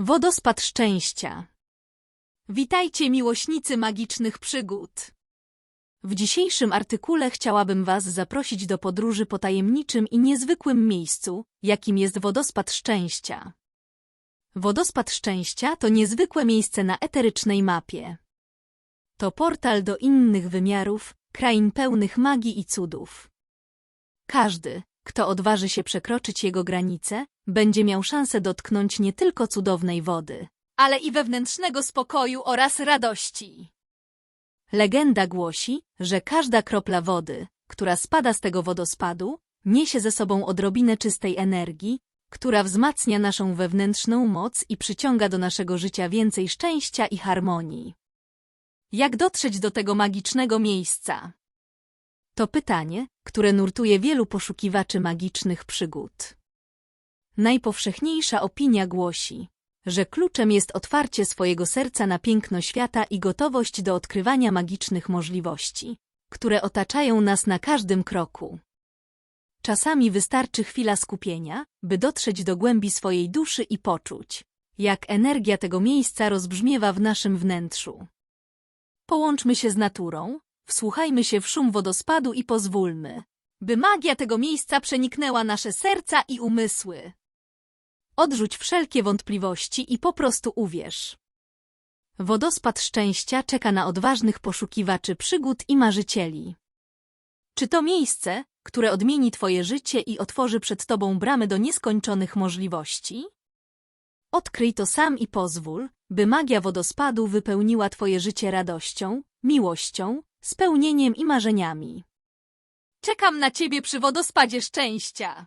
Wodospad szczęścia. Witajcie miłośnicy magicznych przygód. W dzisiejszym artykule chciałabym Was zaprosić do podróży po tajemniczym i niezwykłym miejscu, jakim jest Wodospad Szczęścia. Wodospad Szczęścia to niezwykłe miejsce na eterycznej mapie. To portal do innych wymiarów, krain pełnych magii i cudów. Każdy, kto odważy się przekroczyć jego granice, będzie miał szansę dotknąć nie tylko cudownej wody, ale i wewnętrznego spokoju oraz radości. Legenda głosi, że każda kropla wody, która spada z tego wodospadu, niesie ze sobą odrobinę czystej energii, która wzmacnia naszą wewnętrzną moc i przyciąga do naszego życia więcej szczęścia i harmonii. Jak dotrzeć do tego magicznego miejsca? To pytanie, które nurtuje wielu poszukiwaczy magicznych przygód. Najpowszechniejsza opinia głosi, że kluczem jest otwarcie swojego serca na piękno świata i gotowość do odkrywania magicznych możliwości, które otaczają nas na każdym kroku. Czasami wystarczy chwila skupienia, by dotrzeć do głębi swojej duszy i poczuć, jak energia tego miejsca rozbrzmiewa w naszym wnętrzu. Połączmy się z naturą, wsłuchajmy się w szum wodospadu i pozwólmy, by magia tego miejsca przeniknęła nasze serca i umysły. Odrzuć wszelkie wątpliwości i po prostu uwierz. Wodospad szczęścia czeka na odważnych poszukiwaczy przygód i marzycieli. Czy to miejsce, które odmieni Twoje życie i otworzy przed Tobą bramy do nieskończonych możliwości? Odkryj to sam i pozwól, by magia wodospadu wypełniła Twoje życie radością, miłością, spełnieniem i marzeniami. Czekam na Ciebie przy wodospadzie szczęścia.